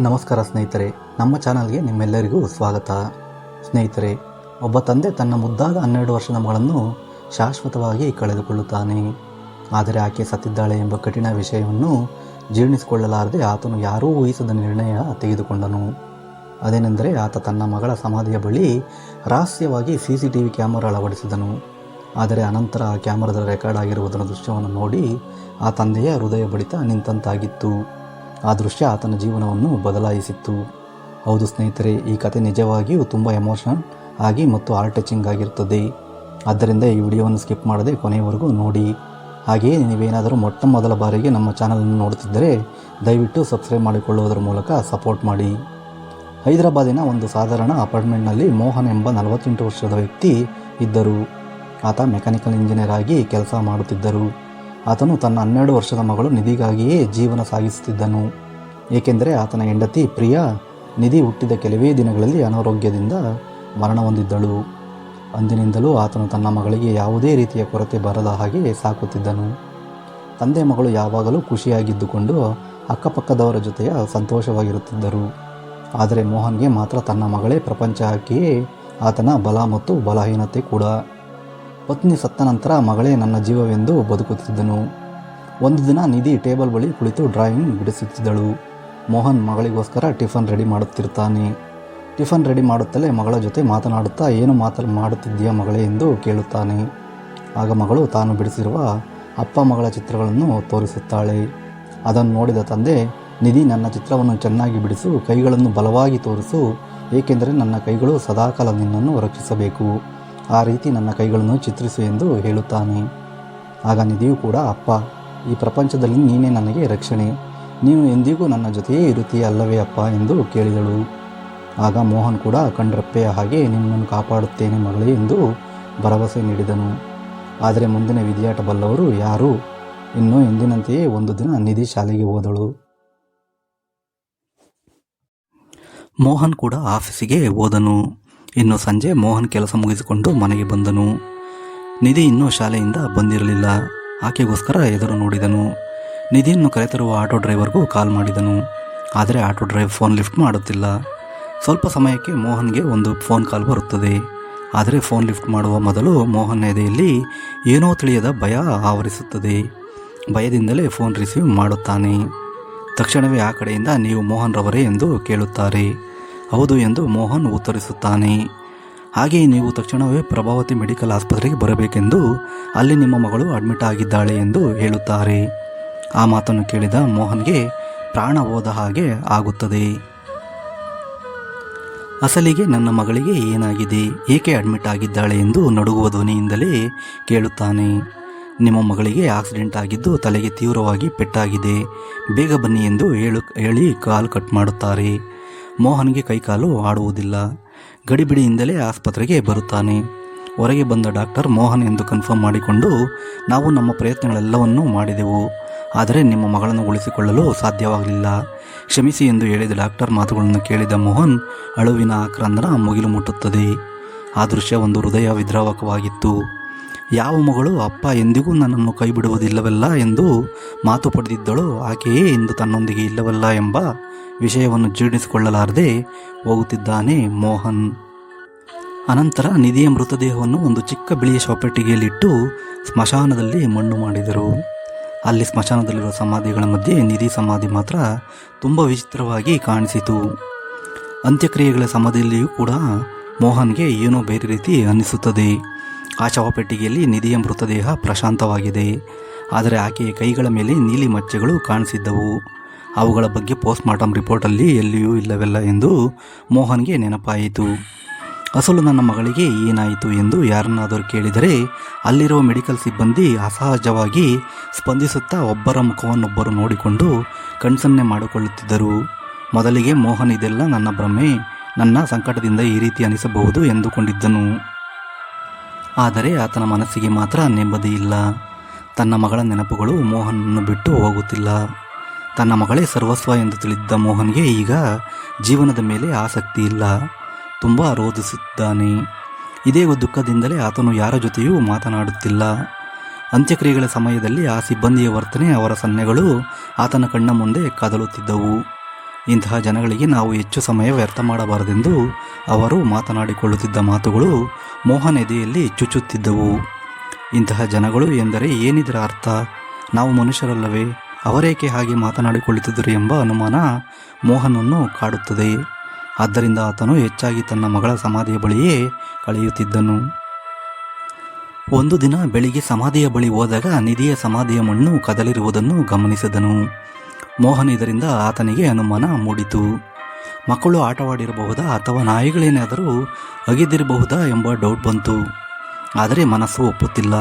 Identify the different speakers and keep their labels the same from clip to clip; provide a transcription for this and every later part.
Speaker 1: ನಮಸ್ಕಾರ ಸ್ನೇಹಿತರೆ, ನಮ್ಮ ಚಾನಲ್ಗೆ ನಿಮ್ಮೆಲ್ಲರಿಗೂ ಸ್ವಾಗತ. ಸ್ನೇಹಿತರೆ, ಒಬ್ಬ ತಂದೆ ತನ್ನ ಮುದ್ದಾದ ಹನ್ನೆರಡು ವರ್ಷದ ಮಗಳನ್ನು ಶಾಶ್ವತವಾಗಿ ಕಳೆದುಕೊಳ್ಳುತ್ತಾನೆ. ಆದರೆ ಆಕೆ ಸತ್ತಿದ್ದಾಳೆ ಎಂಬ ಕಠಿಣ ವಿಷಯವನ್ನು ಜೀರ್ಣಿಸಿಕೊಳ್ಳಲಾರದೆ ಆತನು ಯಾರೂ ಊಹಿಸದ ನಿರ್ಣಯ ತೆಗೆದುಕೊಂಡನು. ಅದೇನೆಂದರೆ ಆತ ತನ್ನ ಮಗಳ ಸಮಾಧಿಯ ಬಳಿ ರಹಸ್ಯವಾಗಿ C C T V camera ಅಳವಡಿಸಿದನು. ಆದರೆ ಅನಂತರ ಆ ಕ್ಯಾಮರಾದ ರೆಕಾರ್ಡ್ ಆಗಿರುವುದರ ದೃಶ್ಯವನ್ನು ನೋಡಿ ಆ ತಂದೆಯ ಹೃದಯ ಬಡಿತ ನಿಂತಂತಾಗಿತ್ತು. ಆ ದೃಶ್ಯ ಆತನ ಜೀವನವನ್ನು ಬದಲಾಯಿಸಿತ್ತು. ಹೌದು ಸ್ನೇಹಿತರೆ, ಈ ಕತೆ ನಿಜವಾಗಿಯೂ ತುಂಬ ಎಮೋಷನಲ್ ಆಗಿ ಮತ್ತು ಹಾರ್ಟ್ ಟಚಿಂಗ್ ಆಗಿರುತ್ತದೆ. ಆದ್ದರಿಂದ ಈ ವಿಡಿಯೋವನ್ನು ಸ್ಕಿಪ್ ಮಾಡದೆ ಕೊನೆಯವರೆಗೂ ನೋಡಿ. ಹಾಗೆಯೇ ನೀವೇನಾದರೂ ಮೊಟ್ಟ ಮೊದಲ ಬಾರಿಗೆ ನಮ್ಮ ಚಾನಲನ್ನು ನೋಡುತ್ತಿದ್ದರೆ, ದಯವಿಟ್ಟು ಸಬ್ಸ್ಕ್ರೈಬ್ ಮಾಡಿಕೊಳ್ಳುವುದರ ಮೂಲಕ ಸಪೋರ್ಟ್ ಮಾಡಿ. ಹೈದರಾಬಾದಿನ ಒಂದು ಸಾಧಾರಣ ಅಪಾರ್ಟ್ಮೆಂಟ್ನಲ್ಲಿ ಮೋಹನ್ ಎಂಬ ನಲವತ್ತೆಂಟು ವರ್ಷದ ವ್ಯಕ್ತಿ ಇದ್ದರು. ಆತ ಮೆಕ್ಯಾನಿಕಲ್ ಇಂಜಿನಿಯರ್ ಆಗಿ ಕೆಲಸ ಮಾಡುತ್ತಿದ್ದರು. ಆತನು ತನ್ನ ಹನ್ನೆರಡು ವರ್ಷದ ಮಗಳು ನಿಧಿಗಾಗಿಯೇ ಜೀವನ ಸಾಗಿಸುತ್ತಿದ್ದನು. ಏಕೆಂದರೆ ಆತನ ಹೆಂಡತಿ ಪ್ರಿಯಾ ನಿಧಿ ಹುಟ್ಟಿದ ಕೆಲವೇ ದಿನಗಳಲ್ಲಿ ಅನಾರೋಗ್ಯದಿಂದ ಮರಣ ಹೊಂದಿದ್ದಳು. ಅಂದಿನಿಂದಲೂ ಆತನು ತನ್ನ ಮಗಳಿಗೆ ಯಾವುದೇ ರೀತಿಯ ಕೊರತೆ ಬರದ ಹಾಗೆ ಸಾಕುತ್ತಿದ್ದನು. ತಂದೆ ಮಗಳು ಯಾವಾಗಲೂ ಖುಷಿಯಾಗಿದ್ದುಕೊಂಡು ಅಕ್ಕಪಕ್ಕದವರ ಜೊತೆಯ ಸಂತೋಷವಾಗಿರುತ್ತಿದ್ದರು. ಆದರೆ ಮೋಹನ್ಗೆ ಮಾತ್ರ ತನ್ನ ಮಗಳೇ ಪ್ರಪಂಚ ಹಾಕಿಯೇ ಆತನ ಬಲ ಮತ್ತು ಬಲಹೀನತೆ ಕೂಡ. ಪತ್ನಿ ಸತ್ತ ನಂತರ ಮಗಳೇ ನನ್ನ ಜೀವವೆಂದು ಬದುಕುತ್ತಿದ್ದನು. ಒಂದು ದಿನ ನಿಧಿ ಟೇಬಲ್ ಬಳಿ ಕುಳಿತು ಡ್ರಾಯಿಂಗ್ ಬಿಡಿಸುತ್ತಿದ್ದಳು. ಮೋಹನ್ ಮಗಳಿಗೋಸ್ಕರ ಟಿಫನ್ ರೆಡಿ ಮಾಡುತ್ತಿರುತ್ತಾನೆ ಟಿಫನ್ ರೆಡಿ ಮಾಡುತ್ತಲೇ ಮಗಳ ಜೊತೆ ಮಾತನಾಡುತ್ತಾ, ಏನು ಮಾತ, ಮಾಡುತ್ತಿದ್ದೀಯಾ ಮಗಳೇ? ಎಂದು ಕೇಳುತ್ತಾನೆ. ಆಗ ಮಗಳು ತಾನು ಬಿಡಿಸಿರುವ ಅಪ್ಪ ಮಗಳ ಚಿತ್ರಗಳನ್ನು ತೋರಿಸುತ್ತಾಳೆ. ಅದನ್ನು ನೋಡಿದ ತಂದೆ, ನಿಧಿ ನನ್ನ ಚಿತ್ರವನ್ನು ಚೆನ್ನಾಗಿ ಬಿಡಿಸು, ಕೈಗಳನ್ನು ಬಲವಾಗಿ ತೋರಿಸು, ಏಕೆಂದರೆ ನನ್ನ ಕೈಗಳು ಸದಾಕಾಲ ನಿನ್ನನ್ನು ರಕ್ಷಿಸಬೇಕು. ಆ ರೀತಿ ನನ್ನ ಕೈಗಳನ್ನು ಚಿತ್ರಿಸು ಎಂದು ಹೇಳುತ್ತಾನೆ. ಆಗ ನಿಧಿಯೂ ಕೂಡ, ಅಪ್ಪ, ಈ ಪ್ರಪಂಚದಲ್ಲಿ ನೀನೇ ನನಗೆ ರಕ್ಷಣೆ. ನೀನು ಎಂದಿಗೂ ನನ್ನ ಜೊತೆಯೇ ಇರುತ್ತೀಯ ಅಲ್ಲವೇ ಅಪ್ಪ, ಎಂದು ಕೇಳಿದಳು. ಆಗ ಮೋಹನ್ ಕೂಡ ಕಣ್ರಪ್ಪೆಯ ಹಾಗೆ, ನಿನ್ನನ್ನು ಕಾಪಾಡುತ್ತೇನೆ ಮಗಳೇ ಎಂದು ಭರವಸೆ ನೀಡಿದನು. ಆದರೆ ಮುಂದಿನ ವಿಧಿಯಾಟ ಬಲ್ಲವರು ಯಾರು? ಇನ್ನು ಎಂದಿನಂತೆಯೇ ಒಂದು ದಿನ ನಿಧಿ ಶಾಲೆಗೆ ಹೋದಳು. ಮೋಹನ್ ಕೂಡ ಆಫೀಸಿಗೆ ಹೋದನು. ಇನ್ನು ಸಂಜೆ ಮೋಹನ್ ಕೆಲಸ ಮುಗಿಸಿಕೊಂಡು ಮನೆಗೆ ಬಂದನು. ನಿಧಿ ಇನ್ನೂ ಶಾಲೆಯಿಂದ ಬಂದಿರಲಿಲ್ಲ. ಆಕೆಗೋಸ್ಕರ ಎದುರು ನೋಡಿದನು. ನಿಧಿಯನ್ನು ಕರೆತರುವ ಆಟೋ ಡ್ರೈವರ್ಗೂ ಕಾಲ್ ಮಾಡಿದನು. ಆದರೆ ಆಟೋ ಡ್ರೈವರ್ ಫೋನ್ ಲಿಫ್ಟ್ ಮಾಡುತ್ತಿಲ್ಲ. ಸ್ವಲ್ಪ ಸಮಯಕ್ಕೆ ಮೋಹನ್ಗೆ ಒಂದು ಫೋನ್ ಕಾಲ್ ಬರುತ್ತದೆ. ಆದರೆ ಫೋನ್ ಲಿಫ್ಟ್ ಮಾಡುವ ಮೊದಲು ಮೋಹನ್ ಎದೆಯಲ್ಲಿ ಏನೋ ತಿಳಿಯದ ಭಯ ಆವರಿಸುತ್ತದೆ. ಭಯದಿಂದಲೇ ಫೋನ್ ರಿಸೀವ್ ಮಾಡುತ್ತಾನೆ. ತಕ್ಷಣವೇ ಆ ಕಡೆಯಿಂದ ನೀವು ಮೋಹನ್ ರವರೇ ಎಂದು ಕೇಳುತ್ತಾರೆ. ಹೌದು ಎಂದು ಮೋಹನ್ ಉತ್ತರಿಸುತ್ತಾನೆ. ಹಾಗೆಯೇ ನೀವು ತಕ್ಷಣವೇ ಪ್ರಭಾವತಿ ಮೆಡಿಕಲ್ ಆಸ್ಪತ್ರೆಗೆ ಬರಬೇಕೆಂದು ಅಲ್ಲಿ ನಿಮ್ಮ ಮಗಳು ಅಡ್ಮಿಟ್ ಆಗಿದ್ದಾಳೆ ಎಂದು ಹೇಳುತ್ತಾರೆ. ಆ ಮಾತನ್ನು ಕೇಳಿದ ಮೋಹನ್ಗೆ ಪ್ರಾಣ ಹೋದ ಹಾಗೆ ಆಗುತ್ತದೆ. ಅಸಲಿಗೆ ನನ್ನ ಮಗಳಿಗೆ ಏನಾಗಿದೆ? ಏಕೆ ಅಡ್ಮಿಟ್ ಆಗಿದ್ದಾಳೆ ಎಂದು ನಡುಗುವ ಧ್ವನಿಯಿಂದಲೇ ಕೇಳುತ್ತಾನೆ. ನಿಮ್ಮ ಮಗಳಿಗೆ ಆಕ್ಸಿಡೆಂಟ್ ಆಗಿದ್ದು ತಲೆಗೆ ತೀವ್ರವಾಗಿ ಪೆಟ್ಟಾಗಿದೆ. ಬೇಗ ಬನ್ನಿ ಎಂದು ಹೇಳು, ಹೇಳಿ ಕಾಲ್ ಕಟ್ ಮಾಡುತ್ತಾರೆ. ಮೋಹನ್ಗೆ ಕೈಕಾಲು ಆಡುವುದಿಲ್ಲ. ಗಡಿಬಿಡಿಯಿಂದಲೇ ಆಸ್ಪತ್ರೆಗೆ ಬರುತ್ತಾನೆ. ಹೊರಗೆ ಬಂದ ಡಾಕ್ಟರ್ ಮೋಹನ್ ಎಂದು ಕನ್ಫರ್ಮ್ ಮಾಡಿಕೊಂಡು, ನಾವು ನಮ್ಮ ಪ್ರಯತ್ನಗಳೆಲ್ಲವನ್ನೂ ಮಾಡಿದೆವು. ಆದರೆ ನಿಮ್ಮ ಮಗಳನ್ನು ಉಳಿಸಿಕೊಳ್ಳಲು ಸಾಧ್ಯವಾಗಲಿಲ್ಲ. ಕ್ಷಮಿಸಿ ಎಂದು ಹೇಳಿದ ಡಾಕ್ಟರ್ ಮಾತುಗಳನ್ನು ಕೇಳಿದ ಮೋಹನ್, ಅಳುವಿನ ಆಕ್ರಂದನ ಮುಗಿಲು ಮುಟ್ಟುತ್ತದೆ. ಆ ದೃಶ್ಯ ಒಂದು ಹೃದಯ ವಿದ್ರಾವಕವಾಗಿತ್ತು. ಯಾವ ಮಗಳು ಅಪ್ಪ ಎಂದಿಗೂ ನನ್ನನ್ನು ಕೈ ಬಿಡುವುದಿಲ್ಲವಲ್ಲ ಎಂದು ಮಾತು ಪಡೆದಿದ್ದಳು, ಆಕೆಯೇ ಎಂದು ತನ್ನೊಂದಿಗೆ ಇಲ್ಲವಲ್ಲ ಎಂಬ ವಿಷಯವನ್ನು ಜೀರ್ಣಿಸಿಕೊಳ್ಳಲಾರದೆ ಹೋಗುತ್ತಿದ್ದಾನೆ ಮೋಹನ್. ಅನಂತರ ನಿಧಿಯ ಮೃತದೇಹವನ್ನು ಒಂದು ಚಿಕ್ಕ ಬಿಳಿಯ ಶವಪೆಟ್ಟಿಗೆಯಲ್ಲಿಟ್ಟು ಸ್ಮಶಾನದಲ್ಲಿ ಮಣ್ಣು ಮಾಡಿದರು. ಅಲ್ಲಿ ಸ್ಮಶಾನದಲ್ಲಿರುವ ಸಮಾಧಿಗಳ ಮಧ್ಯೆ ನಿಧಿ ಸಮಾಧಿ ಮಾತ್ರ ತುಂಬ ವಿಚಿತ್ರವಾಗಿ ಕಾಣಿಸಿತು. ಅಂತ್ಯಕ್ರಿಯೆಗಳ ಸಮಾಧಿಯಲ್ಲಿಯೂ ಕೂಡ ಮೋಹನ್ಗೆ ಏನೋ ಬೇರೆ ರೀತಿ ಅನ್ನಿಸುತ್ತದೆ. ಆ ಶವಪೆಟ್ಟಿಗೆಯಲ್ಲಿ ನಿಧಿಯ ಮೃತದೇಹ ಪ್ರಶಾಂತವಾಗಿದೆ. ಆದರೆ ಆಕೆಯ ಕೈಗಳ ಮೇಲೆ ನೀಲಿ ಮಚ್ಚೆಗಳು ಕಾಣಿಸಿದ್ದವು. ಅವುಗಳ ಬಗ್ಗೆ ಪೋಸ್ಟ್ ಮಾರ್ಟಮ್ ರಿಪೋರ್ಟಲ್ಲಿ ಎಲ್ಲಿಯೂ ಇಲ್ಲವೆಲ್ಲ ಎಂದು ಮೋಹನ್ಗೆ ನೆನಪಾಯಿತು. ಅಸಲು ನನ್ನ ಮಗಳಿಗೆ ಏನಾಯಿತು ಎಂದು ಯಾರನ್ನಾದರೂ ಕೇಳಿದರೆ ಅಲ್ಲಿರುವ ಮೆಡಿಕಲ್ ಸಿಬ್ಬಂದಿ ಅಸಹಜವಾಗಿ ಸ್ಪಂದಿಸುತ್ತಾ ಒಬ್ಬರ ಮುಖವನ್ನೊಬ್ಬರು ನೋಡಿಕೊಂಡು ಕಣ್ಸನ್ನೆ ಮಾಡಿಕೊಳ್ಳುತ್ತಿದ್ದರು. ಮೊದಲಿಗೆ ಮೋಹನ್ ಇದೆಲ್ಲ ನನ್ನ ಭ್ರಮೆ, ನನ್ನ ಸಂಕಟದಿಂದ ಈ ರೀತಿ ಅನಿಸಬಹುದು ಎಂದುಕೊಂಡಿದ್ದನು. ಆದರೆ ಆತನ ಮನಸ್ಸಿಗೆ ಮಾತ್ರ ನೆಮ್ಮದಿ ಇಲ್ಲ. ತನ್ನ ಮಗಳ ನೆನಪುಗಳು ಮೋಹನನ್ನು ಬಿಟ್ಟು ಹೋಗುತ್ತಿಲ್ಲ. ತನ್ನ ಮಗಳೇ ಸರ್ವಸ್ವ ಎಂದು ತಿಳಿದಿದ್ದ ಮೋಹನ್ಗೆ ಈಗ ಜೀವನದ ಮೇಲೆ ಆಸಕ್ತಿ ಇಲ್ಲ. ತುಂಬ ರೋಧಿಸುತ್ತಾನೆ ಇದೇ ದುಃಖದಿಂದಲೇ ಆತನು ಯಾರ ಜೊತೆಯೂ ಮಾತನಾಡುತ್ತಿಲ್ಲ. ಅಂತ್ಯಕ್ರಿಯೆಗಳ ಸಮಯದಲ್ಲಿ ಆ ಸಿಬ್ಬಂದಿಯ ವರ್ತನೆ, ಅವರ ಸನ್ನೆಗಳು ಆತನ ಕಣ್ಣ ಮುಂದೆ ಕದಲುತ್ತಿದ್ದವು. ಇಂತಹ ಜನಗಳಿಗೆ ನಾವು ಹೆಚ್ಚು ಸಮಯ ವ್ಯರ್ಥ ಮಾಡಬಾರದೆಂದು ಅವರು ಮಾತನಾಡಿಕೊಳ್ಳುತ್ತಿದ್ದ ಮಾತುಗಳು ಮೋಹನ್ ಎದೆಯಲ್ಲಿ ಚುಚ್ಚುತ್ತಿದ್ದವು. ಇಂತಹ ಜನಗಳು ಎಂದರೆ ಏನಿದರ ಅರ್ಥ? ನಾವು ಮನುಷ್ಯರಲ್ಲವೇ? ಅವರೇಕೆ ಹಾಗೆ ಮಾತನಾಡಿಕೊಳ್ಳುತ್ತಿದ್ದರು ಎಂಬ ಅನುಮಾನ ಮೋಹನನ್ನು ಕಾಡುತ್ತದೆ. ಆದ್ದರಿಂದ ಆತನು ಹೆಚ್ಚಾಗಿ ತನ್ನ ಮಗಳ ಸಮಾಧಿಯ ಬಳಿಯೇ ಕಳೆಯುತ್ತಿದ್ದನು. ಒಂದು ದಿನ ಬೆಳಿಗ್ಗೆ ಸಮಾಧಿಯ ಬಳಿ ಹೋದಾಗ ನಿಧಿಯ ಸಮಾಧಿಯ ಮಣ್ಣು ಕದಲಿರುವುದನ್ನು ಗಮನಿಸಿದನು. ಮೋಹನ್ ಇದರಿಂದ ಆತನಿಗೆ ಅನುಮಾನ ಮೂಡಿತು. ಮಕ್ಕಳು ಆಟವಾಡಿರಬಹುದಾ ಅಥವಾ ನಾಯಿಗಳೇನಾದರೂ ಅಗಿದಿರಬಹುದಾ ಎಂಬ ಡೌಟ್ ಬಂತು. ಆದರೆ ಮನಸ್ಸು ಒಪ್ಪುತ್ತಿಲ್ಲ.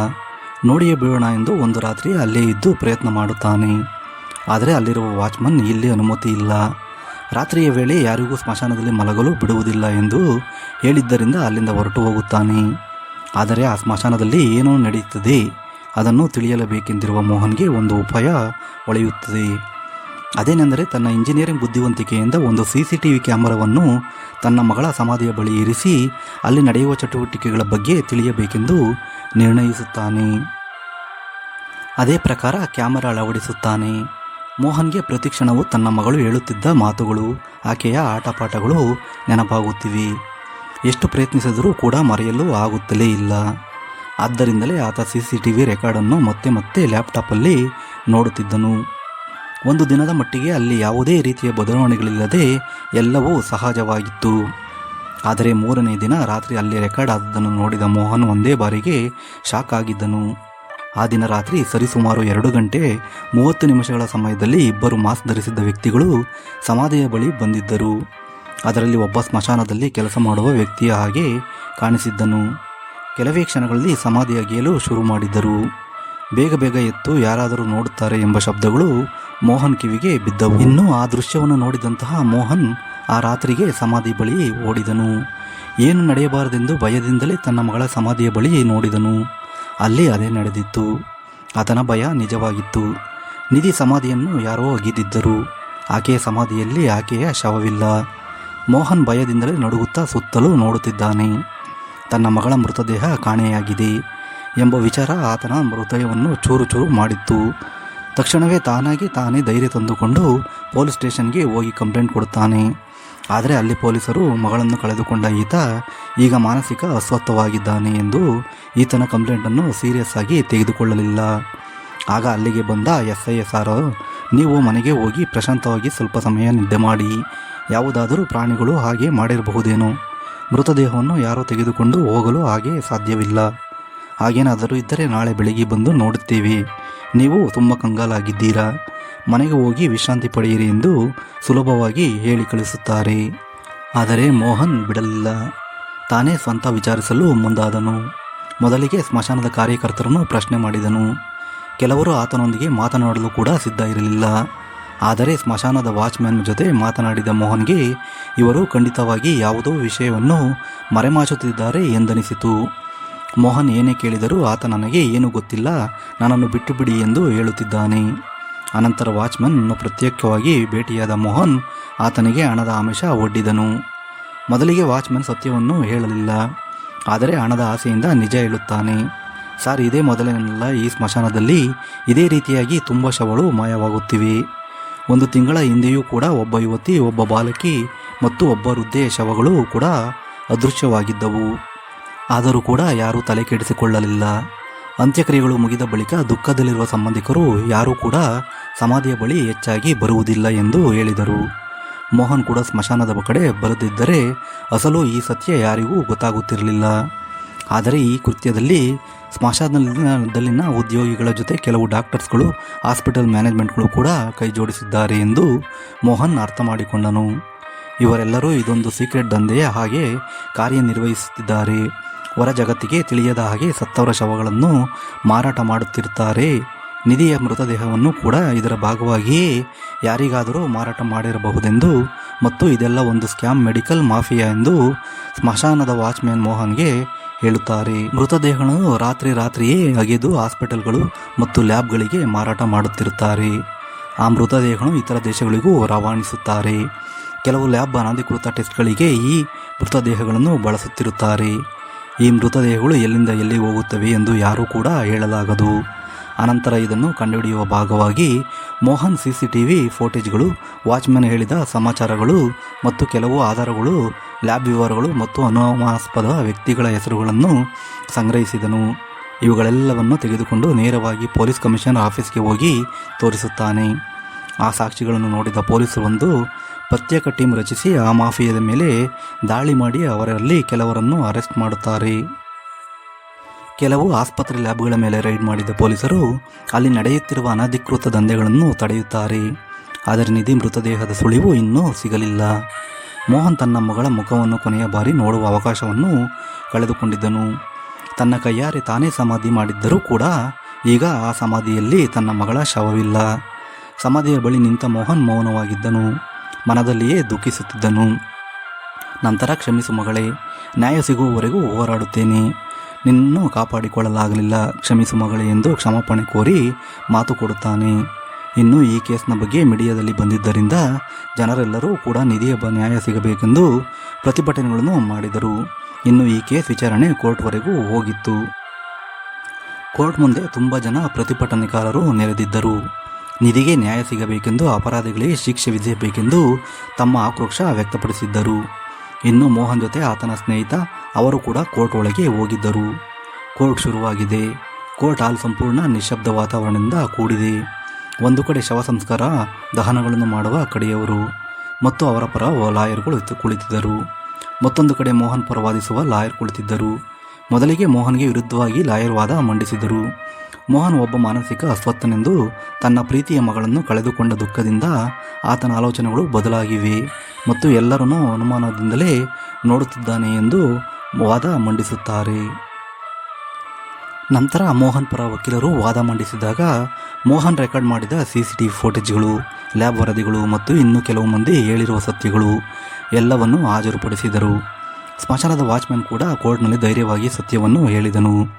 Speaker 1: ನೋಡಿಯೇ ಬೀಳೋಣ ಎಂದು ಒಂದು ರಾತ್ರಿ ಅಲ್ಲೇ ಇದ್ದು ಪ್ರಯತ್ನ ಮಾಡುತ್ತಾನೆ. ಆದರೆ ಅಲ್ಲಿರುವ ವಾಚ್ಮನ್ ಇಲ್ಲಿ ಅನುಮತಿ ಇಲ್ಲ. ರಾತ್ರಿಯ ವೇಳೆ ಯಾರಿಗೂ ಸ್ಮಶಾನದಲ್ಲಿ ಮಲಗಲು ಬಿಡುವುದಿಲ್ಲ ಎಂದು ಹೇಳಿದ್ದರಿಂದ ಅಲ್ಲಿಂದ ಹೊರಟು ಹೋಗುತ್ತಾನೆ. ಆದರೆ ಆ ಸ್ಮಶಾನದಲ್ಲಿ ಏನೋ ನಡೆಯುತ್ತದೆ. ಅದನ್ನು ತಿಳಿಯಲೇಬೇಕೆಂದಿರುವ ಮೋಹನ್ಗೆ ಒಂದು ಉಪಾಯ ಹೊಳೆಯುತ್ತದೆ ಅದೇನೆಂದರೆ ತನ್ನ ಇಂಜಿನಿಯರಿಂಗ್ ಬುದ್ಧಿವಂತಿಕೆಯಿಂದ ಒಂದು ಸಿ ಸಿ ಟಿ ವಿ ಕ್ಯಾಮರಾವನ್ನು ತನ್ನ ಮಗಳ ಸಮಾಧಿಯ ಬಳಿ ಇರಿಸಿ ಅಲ್ಲಿ ನಡೆಯುವ ಚಟುವಟಿಕೆಗಳ ಬಗ್ಗೆ ತಿಳಿಯಬೇಕೆಂದು ನಿರ್ಣಯಿಸುತ್ತಾನೆ. ಅದೇ ಪ್ರಕಾರ ಕ್ಯಾಮರಾ ಅಳವಡಿಸುತ್ತಾನೆ. ಮೋಹನ್ಗೆ ಪ್ರತಿಕ್ಷಣವು ತನ್ನ ಮಗಳು ಹೇಳುತ್ತಿದ್ದ ಮಾತುಗಳು, ಆಕೆಯ ಆಟಪಾಠಗಳು ನೆನಪಾಗುತ್ತಿವೆ. ಎಷ್ಟು ಪ್ರಯತ್ನಿಸಿದರೂ ಕೂಡ ಮರೆಯಲು ಆಗುತ್ತಲೇ ಇಲ್ಲ. ಆದ್ದರಿಂದಲೇ ಆತ ಸಿ ಸಿ ಟಿ ವಿ ರೆಕಾರ್ಡನ್ನು ಮತ್ತೆ ಮತ್ತೆ ಲ್ಯಾಪ್ಟಾಪಲ್ಲಿ ನೋಡುತ್ತಿದ್ದನು. ಒಂದು ದಿನದ ಮಟ್ಟಿಗೆ ಅಲ್ಲಿ ಯಾವುದೇ ರೀತಿಯ ಬದಲಾವಣೆಗಳಿಲ್ಲದೆ ಎಲ್ಲವೂ ಸಹಜವಾಗಿತ್ತು. ಆದರೆ ಮೂರನೇ ದಿನ ರಾತ್ರಿ ಅಲ್ಲಿ ರೆಕಾರ್ಡ್ ಆದದ್ದನ್ನು ನೋಡಿದ ಮೋಹನ್ ಒಂದೇ ಬಾರಿಗೆ ಶಾಕ್ ಆಗಿದ್ದನು. ಆ ದಿನ ರಾತ್ರಿ ಸರಿಸುಮಾರು ಎರಡು ಗಂಟೆ ಮೂವತ್ತು ನಿಮಿಷಗಳ ಸಮಯದಲ್ಲಿ ಇಬ್ಬರು ಮಾಸ್ಕ್ ಧರಿಸಿದ್ದ ವ್ಯಕ್ತಿಗಳು ಸಮಾಧಿಯ ಬಳಿ ಬಂದಿದ್ದರು. ಅದರಲ್ಲಿ ಒಬ್ಬ ಸ್ಮಶಾನದಲ್ಲಿ ಕೆಲಸ ಮಾಡುವ ವ್ಯಕ್ತಿಯ ಹಾಗೆ ಕಾಣಿಸಿದ್ದನು. ಕೆಲವೇ ಕ್ಷಣಗಳಲ್ಲಿ ಸಮಾಧಿಯಾಗಿಯಲು ಶುರು ಮಾಡಿದ್ದರು. ಬೇಗ ಬೇಗ ಎತ್ತು ಯಾರಾದರೂ ನೋಡುತ್ತಾರೆ ಎಂಬ ಶಬ್ದಗಳು ಮೋಹನ್ ಕಿವಿಗೆ ಬಿದ್ದವು. ಇನ್ನು ಆ ದೃಶ್ಯವನ್ನು ನೋಡಿದಂತಹ ಮೋಹನ್ ಆ ರಾತ್ರಿಗೆ ಸಮಾಧಿ ಬಳಿ ಓಡಿದನು. ಏನು ನಡೆಯಬಾರದೆಂದು ಭಯದಿಂದಲೇ ತನ್ನ ಮಗಳ ಸಮಾಧಿಯ ಬಳಿ ನೋಡಿದನು. ಅಲ್ಲಿ ಅದೇ ನಡೆದಿತ್ತು. ಆತನ ಭಯ ನಿಜವಾಗಿತ್ತು. ನಿಧಿ ಸಮಾಧಿಯನ್ನು ಯಾರೋ ಅಗಿದಿದ್ದರು. ಆಕೆಯ ಸಮಾಧಿಯಲ್ಲಿ ಆಕೆಯ ಶವವಿಲ್ಲ. ಮೋಹನ್ ಭಯದಿಂದಲೇ ನಡುಗುತ್ತಾ ಸುತ್ತಲೂ ನೋಡುತ್ತಿದ್ದಾನೆ. ತನ್ನ ಮಗಳ ಮೃತದೇಹ ಕಾಣೆಯಾಗಿದೆ ಎಂಬ ವಿಚಾರ ಆತನ ಹೃದಯವನ್ನು ಚೂರು ಚೂರು ಮಾಡಿತ್ತು. ತಕ್ಷಣವೇ ತಾನಾಗಿ ತಾನೇ ಧೈರ್ಯ ತಂದುಕೊಂಡು ಪೊಲೀಸ್ ಸ್ಟೇಷನ್ಗೆ ಹೋಗಿ ಕಂಪ್ಲೇಂಟ್ ಕೊಡುತ್ತಾನೆ ಆದರೆ ಅಲ್ಲಿ ಪೊಲೀಸರು ಮಗಳನ್ನು ಕಳೆದುಕೊಂಡ ಈತ ಈಗ ಮಾನಸಿಕ ಅಸ್ವಸ್ಥವಾಗಿದ್ದಾನೆ ಎಂದು ಈತನ ಕಂಪ್ಲೇಂಟನ್ನು ಸೀರಿಯಸ್ ಆಗಿ ತೆಗೆದುಕೊಳ್ಳಲಿಲ್ಲ. ಆಗ ಅಲ್ಲಿಗೆ ಬಂದ ಎಸ್ ಐ ಎಸ್ ಆರ್ ನೀವು ಮನೆಗೆ ಹೋಗಿ ಪ್ರಶಾಂತವಾಗಿ ಸ್ವಲ್ಪ ಸಮಯ ನಿದ್ದೆ ಮಾಡಿ. ಯಾವುದಾದರೂ ಪ್ರಾಣಿಗಳು ಹಾಗೆ ಮಾಡಿರಬಹುದೇನೋ. ಮೃತದೇಹವನ್ನು ಯಾರೋ ತೆಗೆದುಕೊಂಡು ಹೋಗಲು ಹಾಗೆ ಸಾಧ್ಯವಿಲ್ಲ. ಹಾಗೇನಾದರೂ ಇದ್ದರೆ ನಾಳೆ ಬೆಳಿಗ್ಗೆ ಬಂದು ನೋಡುತ್ತೇವೆ. ನೀವು ತುಂಬ ಕಂಗಾಲಾಗಿದ್ದೀರಾ? ಮನೆಗೆ ಹೋಗಿ ವಿಶ್ರಾಂತಿ ಪಡೆಯಿರಿ ಎಂದು ಸುಲಭವಾಗಿ ಹೇಳಿ ಕಳಿಸುತ್ತಾರೆ. ಆದರೆ ಮೋಹನ್ ಬಿಡಲಿಲ್ಲ. ತಾನೇ ಸ್ವಂತ ವಿಚಾರಿಸಲು ಮುಂದಾದನು. ಮೊದಲಿಗೆ ಸ್ಮಶಾನದ ಕಾರ್ಯಕರ್ತರನ್ನು ಪ್ರಶ್ನೆ ಮಾಡಿದನು. ಕೆಲವರು ಆತನೊಂದಿಗೆ ಮಾತನಾಡಲು ಕೂಡ ಸಿದ್ಧ ಇರಲಿಲ್ಲ. ಆದರೆ ಸ್ಮಶಾನದ ವಾಚ್ಮ್ಯಾನ್ ಜೊತೆ ಮಾತನಾಡಿದ ಮೋಹನ್ಗೆ ಇವರು ಖಂಡಿತವಾಗಿ ಯಾವುದೋ ವಿಷಯವನ್ನು ಮರೆಮಾಚುತ್ತಿದ್ದಾರೆ ಎಂದನಿಸಿತು. ಮೋಹನ್ ಏನೇ ಕೇಳಿದರೂ ಆತ ನನಗೆ ಏನೂ ಗೊತ್ತಿಲ್ಲ ನನ್ನನ್ನು ಬಿಟ್ಟು ಬಿಡಿ ಎಂದು ಹೇಳುತ್ತಿದ್ದಾನೆ. ಅನಂತರ ವಾಚ್ಮನ್ ಪ್ರತ್ಯೇಕವಾಗಿ ಭೇಟಿಯಾದ ಮೋಹನ್ ಆತನಿಗೆ ಹಣದ ಆಮಿಷ ಒಡ್ಡಿದನು. ಮೊದಲಿಗೆ ವಾಚ್ಮನ್ ಸತ್ಯವನ್ನು ಹೇಳಲಿಲ್ಲ. ಆದರೆ ಹಣದ ಆಸೆಯಿಂದ ನಿಜ ಹೇಳುತ್ತಾನೆ. ಸರ್, ಇದೇ ಮೊದಲನೆಲ್ಲ, ಈ ಸ್ಮಶಾನದಲ್ಲಿ ಇದೇ ರೀತಿಯಾಗಿ ತುಂಬ ಶವಗಳು ಮಾಯವಾಗುತ್ತಿವೆ. ಒಂದು ತಿಂಗಳ ಹಿಂದೆಯೂ ಕೂಡ ಒಬ್ಬ ಯುವತಿ, ಒಬ್ಬ ಬಾಲಕಿ ಮತ್ತು ಒಬ್ಬ ವೃದ್ಧೆಯ ಶವಗಳು ಕೂಡ ಅದೃಶ್ಯವಾಗಿದ್ದವು. ಆದರೂ ಕೂಡ ಯಾರೂ ತಲೆ ಕೆಡಿಸಿಕೊಳ್ಳಲಿಲ್ಲ. ಅಂತ್ಯಕ್ರಿಯೆಗಳು ಮುಗಿದ ಬಳಿಕ ದುಃಖದಲ್ಲಿರುವ ಸಂಬಂಧಿಕರು ಯಾರೂ ಕೂಡ ಸಮಾಧಿಯ ಬಳಿ ಹೆಚ್ಚಾಗಿ ಬರುವುದಿಲ್ಲ ಎಂದು ಹೇಳಿದರು. ಮೋಹನ್ ಕೂಡ ಸ್ಮಶಾನದ ಕಡೆ ಬರೆದಿದ್ದರೆ ಅಸಲು ಈ ಸತ್ಯ ಯಾರಿಗೂ ಗೊತ್ತಾಗುತ್ತಿರಲಿಲ್ಲ. ಆದರೆ ಈ ಕೃತ್ಯದಲ್ಲಿ ಸ್ಮಶಾನದಲ್ಲಿನ ಉದ್ಯೋಗಿಗಳ ಜೊತೆ ಕೆಲವು ಡಾಕ್ಟರ್ಸ್ಗಳು, ಹಾಸ್ಪಿಟಲ್ ಮ್ಯಾನೇಜ್ಮೆಂಟ್ಗಳು ಕೂಡ ಕೈ ಜೋಡಿಸಿದ್ದಾರೆ ಎಂದು ಮೋಹನ್ ಅರ್ಥ ಮಾಡಿಕೊಂಡನು. ಇವರೆಲ್ಲರೂ ಇದೊಂದು ಸೀಕ್ರೆಟ್ ದಂಧೆಯ ಹಾಗೆ ಕಾರ್ಯನಿರ್ವಹಿಸುತ್ತಿದ್ದಾರೆ. ಹೊರ ಜಗತ್ತಿಗೆ ತಿಳಿಯದ ಹಾಗೆ ಸತ್ತವರ ಶವಗಳನ್ನು ಮಾರಾಟ ಮಾಡುತ್ತಿರುತ್ತಾರೆ. ನಿಧಿಯ ಮೃತದೇಹವನ್ನು ಕೂಡ ಇದರ ಭಾಗವಾಗಿಯೇ ಯಾರಿಗಾದರೂ ಮಾರಾಟ ಮಾಡಿರಬಹುದೆಂದು ಮತ್ತು ಇದೆಲ್ಲ ಒಂದು ಸ್ಕ್ಯಾಮ್ ಮೆಡಿಕಲ್ ಮಾಫಿಯಾ ಎಂದು ಸ್ಮಶಾನದ ವಾಚ್ಮ್ಯಾನ್ ಮೋಹನ್ಗೆ ಹೇಳುತ್ತಾರೆ. ಮೃತದೇಹಗಳನ್ನು ರಾತ್ರಿ ರಾತ್ರಿಯೇ ಅಗೆದು ಹಾಸ್ಪಿಟಲ್ಗಳು ಮತ್ತು ಲ್ಯಾಬ್ಗಳಿಗೆ ಮಾರಾಟ ಮಾಡುತ್ತಿರುತ್ತಾರೆ. ಆ ಮೃತದೇಹಗಳು ಇತರ ದೇಶಗಳಿಗೂ ರವಾನಿಸುತ್ತಾರೆ. ಕೆಲವು ಲ್ಯಾಬ್ ಅನಧಿಕೃತ ಟೆಸ್ಟ್ಗಳಿಗೆ ಈ ಮೃತದೇಹಗಳನ್ನು ಬಳಸುತ್ತಿರುತ್ತಾರೆ. ಈ ಮೃತದೇಹಗಳು ಎಲ್ಲಿಂದ ಎಲ್ಲಿ ಹೋಗುತ್ತವೆ ಎಂದು ಯಾರೂ ಕೂಡ ಹೇಳಲಾಗದು. ಅನಂತರ ಇದನ್ನು ಕಂಡುಹಿಡಿಯುವ ಭಾಗವಾಗಿ Mohan C C T V ಫೋಟೇಜ್ಗಳು watchman ಹೇಳಿದ ಸಮಾಚಾರಗಳು ಮತ್ತು ಕೆಲವು ಆಧಾರಗಳು, ಲ್ಯಾಬ್ ವಿವರಗಳು ಮತ್ತು ಅನುಮಾನಾಸ್ಪದ ವ್ಯಕ್ತಿಗಳ ಹೆಸರುಗಳನ್ನು ಸಂಗ್ರಹಿಸಿದನು. ಇವುಗಳೆಲ್ಲವನ್ನು ತೆಗೆದುಕೊಂಡು ನೇರವಾಗಿ ಪೊಲೀಸ್ ಕಮಿಷನರ್ ಆಫೀಸ್ಗೆ ಹೋಗಿ ತೋರಿಸುತ್ತಾನೆ. ಆ ಸಾಕ್ಷಿಗಳನ್ನು ನೋಡಿದ ಪೊಲೀಸರು ಒಂದು ಪ್ರತ್ಯೇಕ ಟೀಮ್ ರಚಿಸಿ ಆ ಮಾಫಿಯಾದ ಮೇಲೆ ದಾಳಿ ಮಾಡಿ ಅವರಲ್ಲಿ ಕೆಲವರನ್ನು ಅರೆಸ್ಟ್ ಮಾಡುತ್ತಾರೆ. ಕೆಲವು ಆಸ್ಪತ್ರೆ ಲ್ಯಾಬ್ಗಳ ಮೇಲೆ ರೈಡ್ ಮಾಡಿದ ಪೊಲೀಸರು ಅಲ್ಲಿ ನಡೆಯುತ್ತಿರುವ ಅನಧಿಕೃತ ದಂಧೆಗಳನ್ನು ತಡೆಯುತ್ತಾರೆ. ಆದರೆ ನಿಧಿ ಮೃತದೇಹದ ಸುಳಿವು ಇನ್ನೂ ಸಿಗಲಿಲ್ಲ. ಮೋಹನ್ ತನ್ನ ಮಗಳ ಮುಖವನ್ನು ಕೊನೆಯ ಬಾರಿ ನೋಡುವ ಅವಕಾಶವನ್ನು ಕಳೆದುಕೊಂಡಿದ್ದನು. ತನ್ನ ಕೈಯಾರೆ ತಾನೇ ಸಮಾಧಿ ಮಾಡಿದ್ದರೂ ಕೂಡ ಈಗ ಆ ಸಮಾಧಿಯಲ್ಲಿ ತನ್ನ ಮಗಳ ಶವವಿಲ್ಲ. ಸಮಾಧಿಯ ಬಳಿ ನಿಂತ ಮೋಹನ್ ಮೌನವಾಗಿದ್ದನು. ಮನದಲ್ಲಿಯೇ ದುಃಖಿಸುತ್ತಿದ್ದನು. ನಂತರ ಕ್ಷಮಿಸು ಮಗಳೇ, ನ್ಯಾಯ ಸಿಗುವವರೆಗೂ ಹೋರಾಡುತ್ತೇನೆ. ನಿನ್ನನ್ನು ಕಾಪಾಡಿಕೊಳ್ಳಲಾಗಲಿಲ್ಲ, ಕ್ಷಮಿಸು ಮಗಳೇ ಎಂದು ಕ್ಷಮಾಪಣೆ ಕೋರಿ ಮಾತು ಕೊಡುತ್ತಾನೆ. ಇನ್ನು ಈ ಕೇಸ್ನ ಬಗ್ಗೆ ಮೀಡಿಯಾದಲ್ಲಿ ಬಂದಿದ್ದರಿಂದ ಜನರೆಲ್ಲರೂ ಕೂಡ ನಿಧಿಯ ನ್ಯಾಯ ಸಿಗಬೇಕೆಂದು ಪ್ರತಿಭಟನೆಗಳನ್ನು ಮಾಡಿದರು. ಇನ್ನು ಈ ಕೇಸ್ ವಿಚಾರಣೆ ಕೋರ್ಟ್ವರೆಗೂ ಹೋಗಿತ್ತು. ಕೋರ್ಟ್ ಮುಂದೆ ತುಂಬ ಜನ ಪ್ರತಿಭಟನೆಕಾರರು ನೆರೆದಿದ್ದರು. ನಿಧಿಗೆ ನ್ಯಾಯ ಸಿಗಬೇಕೆಂದು ಅಪರಾಧಿಗಳಿಗೆ ಶಿಕ್ಷೆ ವಿಧಿಸಬೇಕೆಂದು ತಮ್ಮ ಆಕ್ರೋಶ ವ್ಯಕ್ತಪಡಿಸಿದ್ದರು. ಇನ್ನು ಮೋಹನ್ ಜೊತೆ ಆತನ ಸ್ನೇಹಿತ, ಅವರು ಕೂಡ ಕೋರ್ಟ್ ಒಳಗೆ ಹೋಗಿದ್ದರು. ಕೋರ್ಟ್ ಶುರುವಾಗಿದೆ. ಕೋರ್ಟ್ ಹಾಲ್ ಸಂಪೂರ್ಣ ನಿಶಬ್ದ ವಾತಾವರಣದಿಂದ ಕೂಡಿದೆ. ಒಂದು ಕಡೆ ಶವ ಸಂಸ್ಕಾರ, ದಹನಗಳನ್ನು ಮಾಡುವ ಕಡೆಯವರು ಮತ್ತು ಅವರ ಪರ ಲಾಯರ್ಗಳು ಕುಳಿತಿದ್ದರು. ಮತ್ತೊಂದು ಕಡೆ ಮೋಹನ್ ಪರ ವಾದಿಸುವ ಲಾಯರ್ ಕುಳಿತಿದ್ದರು. ಮೊದಲಿಗೆ ಮೋಹನ್ಗೆ ವಿರುದ್ಧವಾಗಿ ಲಾಯರ್ ವಾದ ಮಂಡಿಸಿದರು. ಮೋಹನ್ ಒಬ್ಬ ಮಾನಸಿಕ ಅಸ್ವಸ್ಥನೆಂದು ತನ್ನ ಪ್ರೀತಿಯ ಮಗಳನ್ನು ಕಳೆದುಕೊಂಡ ದುಃಖದಿಂದ ಆತನ ಆಲೋಚನೆಗಳು ಬದಲಾಗಿವೆ ಮತ್ತು ಎಲ್ಲರನ್ನೂ ಅನುಮಾನದಿಂದಲೇ ನೋಡುತ್ತಿದ್ದಾನೆ ಎಂದು ವಾದ ಮಂಡಿಸುತ್ತಾರೆ. ನಂತರ ಮೋಹನ್ ಪರ ವಕೀಲರು ವಾದ ಮಂಡಿಸಿದಾಗ ಮೋಹನ್ ರೆಕಾರ್ಡ್ ಮಾಡಿದ ಸಿ ಸಿ ಟಿ ಫೋಟೇಜ್ಗಳು, ಲ್ಯಾಬ್ ವರದಿಗಳು ಮತ್ತು ಇನ್ನೂ ಕೆಲವು ಮಂದಿ ಹೇಳಿರುವ ಸತ್ಯಗಳು ಎಲ್ಲವನ್ನು ಹಾಜರುಪಡಿಸಿದರು. ಸ್ಮಶಾನದ ವಾಚ್ಮ್ಯಾನ್ ಕೂಡ ಕೋರ್ಟ್ನಲ್ಲಿ ಧೈರ್ಯವಾಗಿ ಸತ್ಯವನ್ನು ಹೇಳಿದನು.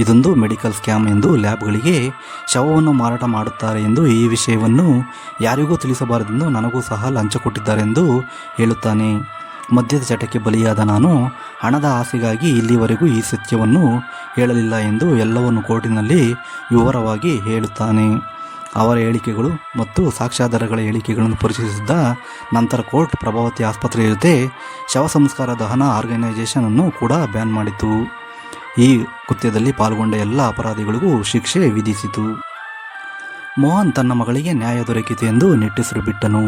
Speaker 1: ಇದೊಂದು ಮೆಡಿಕಲ್ ಸ್ಕ್ಯಾಮ್ ಎಂದು ಲ್ಯಾಬ್ಗಳಿಗೆ ಶವವನ್ನು ಮಾರಾಟ ಮಾಡುತ್ತಾರೆ ಎಂದು ಈ ವಿಷಯವನ್ನು ಯಾರಿಗೂ ತಿಳಿಸಬಾರದೆಂದು ನನಗೂ ಸಹ ಲಂಚ ಕೊಟ್ಟಿದ್ದಾರೆಂದು ಹೇಳುತ್ತಾನೆ. ಮದ್ಯದ ಚಟಕ್ಕೆ ಬಲಿಯಾದ ನಾನು ಹಣದ ಆಸೆಗಾಗಿ ಇಲ್ಲಿವರೆಗೂ ಈ ಸತ್ಯವನ್ನು ಹೇಳಲಿಲ್ಲ ಎಂದು ಎಲ್ಲವನ್ನು ಕೋರ್ಟಿನಲ್ಲಿ ವಿವರವಾಗಿ ಹೇಳುತ್ತಾನೆ. ಅವರ ಹೇಳಿಕೆಗಳು ಮತ್ತು ಸಾಕ್ಷ್ಯಾಧಾರಗಳ ಹೇಳಿಕೆಗಳನ್ನು ಪರಿಶೀಲಿಸಿದ ನಂತರ ಕೋರ್ಟ್ ಪ್ರಭಾವತಿ ಆಸ್ಪತ್ರೆಯ ಜೊತೆ ಶವ ಸಂಸ್ಕಾರ ದಹನ ಆರ್ಗನೈಸೇಷನ್ ಅನ್ನು ಕೂಡ ಬ್ಯಾನ್ ಮಾಡಿತು ಈ ಕೃತ್ಯದಲ್ಲಿ ಪಾಲ್ಗೊಂಡ ಎಲ್ಲ ಅಪರಾಧಿಗಳಿಗೂ ಶಿಕ್ಷೆ ವಿಧಿಸಿತು. ಮೋಹನ್ ತನ್ನ ಮಗಳಿಗೆ ನ್ಯಾಯ ದೊರಕಿತು ಎಂದು ನಿಟ್ಟುಸಿರು ಬಿಟ್ಟನು.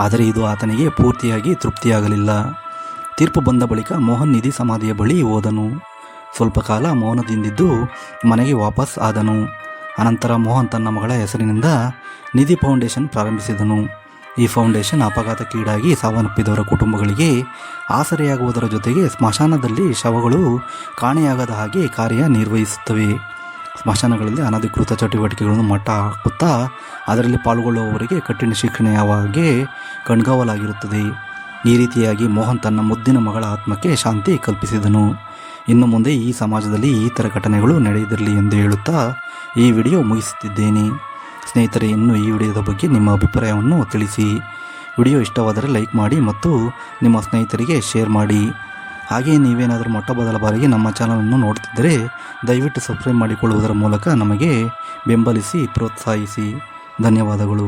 Speaker 1: ಆದರೆ ಇದು ಆತನಿಗೆ ಪೂರ್ತಿಯಾಗಿ ತೃಪ್ತಿಯಾಗಲಿಲ್ಲ. ತೀರ್ಪು ಬಂದ ಬಳಿಕ ಮೋಹನ್ ನಿಧಿ ಸಮಾಧಿಯ ಬಳಿ ಹೋದನು. ಸ್ವಲ್ಪ ಕಾಲ ಮೌನದಿಂದಿದ್ದು ಮನೆಗೆ ವಾಪಸ್ ಆದನು. ಅನಂತರ ಮೋಹನ್ ತನ್ನ ಮಗಳ ಹೆಸರಿನಿಂದ ನಿಧಿ ಫೌಂಡೇಶನ್ ಪ್ರಾರಂಭಿಸಿದನು. ಈ ಫೌಂಡೇಶನ್ ಅಪಘಾತಕ್ಕೀಡಾಗಿ ಸಾವನ್ನಪ್ಪಿದವರ ಕುಟುಂಬಗಳಿಗೆ ಆಸರೆಯಾಗುವುದರ ಜೊತೆಗೆ ಸ್ಮಶಾನದಲ್ಲಿ ಶವಗಳು ಕಾಣೆಯಾಗದ ಹಾಗೆ ಕಾರ್ಯನಿರ್ವಹಿಸುತ್ತವೆ ಸ್ಮಶಾನಗಳಲ್ಲಿ ಅನಧಿಕೃತ ಚಟುವಟಿಕೆಗಳನ್ನು ಮಟ್ಟ ಹಾಕುತ್ತಾ ಅದರಲ್ಲಿ ಪಾಲ್ಗೊಳ್ಳುವವರಿಗೆ ಕಠಿಣ ಶಿಕ್ಷಣೆಯಾವಾಗೆ ಕಣ್ಗಾವಲಾಗಿರುತ್ತದೆ. ಈ ರೀತಿಯಾಗಿ ಮೋಹನ್ ತನ್ನ ಮುದ್ದಿನ ಮಗಳ ಆತ್ಮಕ್ಕೆ ಶಾಂತಿ ಕಲ್ಪಿಸಿದನು. ಇನ್ನು ಮುಂದೆ ಈ ಸಮಾಜದಲ್ಲಿ ಈ ಥರ ಘಟನೆಗಳು ನಡೆಯದಿರಲಿ ಎಂದು ಹೇಳುತ್ತಾ ಈ ವಿಡಿಯೋ ಮುಗಿಸುತ್ತಿದ್ದೇನೆ. ಸ್ನೇಹಿತರೆ, ಇನ್ನು ಈ ವಿಡಿಯೋದ ಬಗ್ಗೆ ನಿಮ್ಮ ಅಭಿಪ್ರಾಯವನ್ನು ತಿಳಿಸಿ. ವಿಡಿಯೋ ಇಷ್ಟವಾದರೆ ಲೈಕ್ ಮಾಡಿ ಮತ್ತು ನಿಮ್ಮ ಸ್ನೇಹಿತರಿಗೆ ಶೇರ್ ಮಾಡಿ. ಹಾಗೆಯೇ ನೀವೇನಾದರೂ ಮೊಟ್ಟ ಮೊದಲ ಬಾರಿಗೆ ನಮ್ಮ ಚಾನಲನ್ನು ನೋಡ್ತಿದ್ದರೆ ದಯವಿಟ್ಟು ಸಬ್ಸ್ಕ್ರೈಬ್ ಮಾಡಿಕೊಳ್ಳುವುದರ ಮೂಲಕ ನಮಗೆ ಬೆಂಬಲಿಸಿ, ಪ್ರೋತ್ಸಾಹಿಸಿ. ಧನ್ಯವಾದಗಳು.